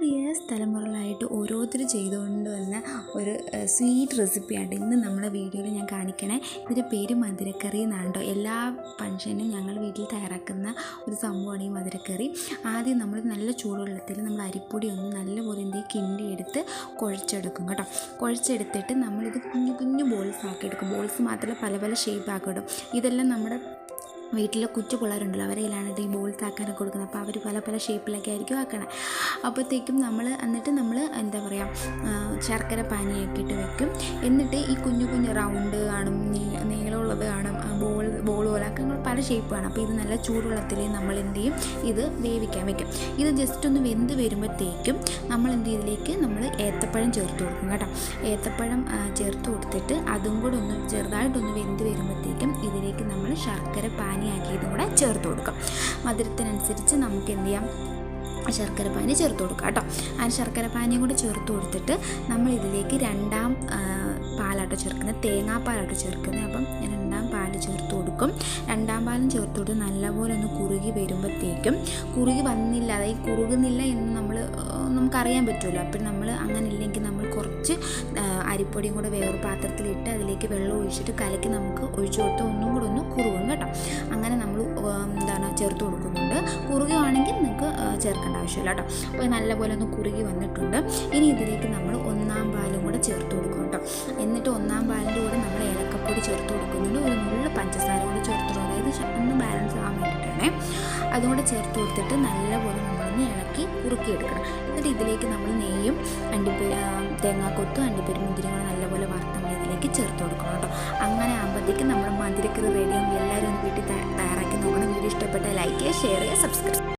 Hello dears തലമുറകളായിട്ട് ഓരോരുത്തർ ചെയ്തുകൊണ്ട് വന്ന ഒരു സ്വീറ്റ് റെസിപ്പിയാണ് ഇന്ന് നമ്മുടെ വീഡിയോയിൽ ഞാൻ കാണിക്കണേ. ഇതിന്റെ പേര് മധുരക്കറി എന്നാണ് കേട്ടോ. എല്ലാ ഫംഗ്ഷനും ഞങ്ങൾ വീട്ടിൽ തയ്യാറാക്കുന്ന ഒരു സംഭവമാണ് ഈ മധുരക്കറി. ആദ്യം നമ്മൾ നല്ല ചൂടുവെള്ളത്തിൽ നമ്മൾ അരിപ്പൊടി ഒന്ന് നല്ലപോലെ എന്ത് ചെയ്യും? കിണ്ടി എടുത്ത് കുഴച്ചെടുക്കും കേട്ടോ. കുഴച്ചെടുത്തിട്ട് നമ്മളിത് കുഞ്ഞു കുഞ്ഞു ബോൾസ് ആക്കി എടുക്കും. ബോൾസ് മാത്രമല്ല പല പല ഷേപ്പ് ആക്കി ഇതെല്ലാം നമ്മുടെ വീട്ടിലെ കൊച്ചു പിള്ളേരുണ്ടല്ലോ അവരെ കയ്യിലാണ് ഈ ബോൾസ് ആക്കാനൊക്കെ കൊടുക്കുന്നത്. അപ്പോൾ അവർ പല പല ഷേപ്പിലൊക്കെ ആയിരിക്കും ആക്കണേ. അപ്പോഴത്തേക്കും നമ്മൾ എന്നിട്ട് നമ്മൾ എന്താ പറയുക ശർക്കര പാനിയൊക്കെ ഇട്ട് വെക്കും. എന്നിട്ട് ഈ കുഞ്ഞു കുഞ്ഞു റൗണ്ട് കാണും നീളമുള്ളത് കാണും ബോൾ ബോൾ പോലെ അങ്ങനെ പല ഷേപ്പ് കാണും അപ്പോൾ ഇത് നല്ല ചൂടുവെള്ളത്തിൽ നമ്മൾ എന്ത് ചെയ്യും? ഇത് വേവിക്കാൻ വെക്കും. ഇത് ജസ്റ്റ് ഒന്ന് വെന്ത് വരുമ്പോഴത്തേക്കും നമ്മൾ എന്ത് ഇതിലേക്ക് നമ്മൾ ഏത്തപ്പഴം ചേർത്ത് കൊടുക്കും കേട്ടോ. ഏത്തപ്പഴം ചേർത്ത് കൊടുത്തിട്ട് അതും കൂടെ ഒന്ന് ചെറുതായിട്ടൊന്ന് വെന്ത് വരുമ്പോഴത്തേക്കും ശർക്കര പാനിയാക്കിയതും കൂടെ ചേർത്ത് കൊടുക്കും. മധുരത്തിനനുസരിച്ച് നമുക്ക് എന്ത് ചെയ്യാം? ശർക്കര പാനി ചേർത്ത് കൊടുക്കുക കേട്ടോ. ആ ശർക്കര പാനിയും കൂടെ ചേർത്ത് കൊടുത്തിട്ട് നമ്മൾ ഇതിലേക്ക് രണ്ടാം പാലാട്ടോ ചേർക്കുന്നത് തേങ്ങാപ്പാലാട്ടോ ചേർക്കുന്നത്. അപ്പം രണ്ടാം പാൽ ചേർത്ത് കൊടുക്കും. രണ്ടാം പാലും ചേർത്ത് കൊടുത്ത് നല്ലപോലെ ഒന്ന് കുറുകി വരുമ്പോഴത്തേക്കും കുറുകി വന്നില്ല. അതായത് കുറുകുന്നില്ല എന്ന് നമ്മൾ നമുക്കറിയാൻ പറ്റുമല്ലോ അപ്പം നമ്മൾ അങ്ങനെ ഇല്ലെങ്കിൽ കുറച്ച് അരിപ്പൊടിയും കൂടെ വേറൊരു പാത്രത്തിലിട്ട് അതിലേക്ക് വെള്ളം ഒഴിച്ചിട്ട് കലക്കി നമുക്ക് ഒഴിച്ചു കൊടുത്ത് ഒന്നും കൂടെ ഒന്ന് കുറുകും കേട്ടോ. അങ്ങനെ നമ്മൾ എന്താണ് ചേർത്ത് കൊടുക്കുന്നുണ്ട്. കുറുകുകയാണെങ്കിൽ നിങ്ങൾക്ക് ചേർക്കേണ്ട ആവശ്യമില്ല കേട്ടോ. അപ്പോൾ നല്ലപോലെ ഒന്ന് കുറുകി വന്നിട്ടുണ്ട്. ഇനി ഇതിലേക്ക് നമ്മൾ ഒന്നാം പാലും കൂടെ ചേർത്ത് കൊടുക്കും കേട്ടോ. എന്നിട്ട് ഒന്നാം പാലിന്റെ കൂടെ നമ്മൾ ഏലക്കപ്പൊടി ചേർത്ത് കൊടുക്കുന്നുണ്ട്. ഒരു നുള്ള പഞ്ചസാര കൂടെ ചേർത്ത് അതായത് ഒന്ന് ബാലൻസ് ആവാൻ വേണ്ടിയിട്ടാണ് അതുകൂടെ ചേർത്ത് കൊടുത്തിട്ട് നല്ലപോലെ നമ്മളൊന്ന് ഇളക്കി കുറുക്കിയെടുക്കണം. എന്നിട്ട് ഇതിലേക്ക് നമ്മൾ നെയ്യും അണ്ടിപ്പ തേങ്ങാക്കൊത്തും അണ്ടിപ്പരി മുന്തിരികളും നല്ലപോലെ വറുത്ത് ഇതിലേക്ക് ചേർത്ത് കൊടുക്കണം കേട്ടോ. അങ്ങനെ ആകുമ്പോഴത്തേക്കും നമ്മുടെ മധുരക്കറി റെഡിയാകുമ്പോൾ എല്ലാവരും വീട്ടിൽ തയ്യാ- തയ്യാറാക്കി നോക്കണം. വീഡിയോ ഇഷ്ടപ്പെട്ടാൽ ലൈക്ക് ചെയ്യുക ഷെയർ ചെയ്യുക സബ്സ്ക്രൈബ്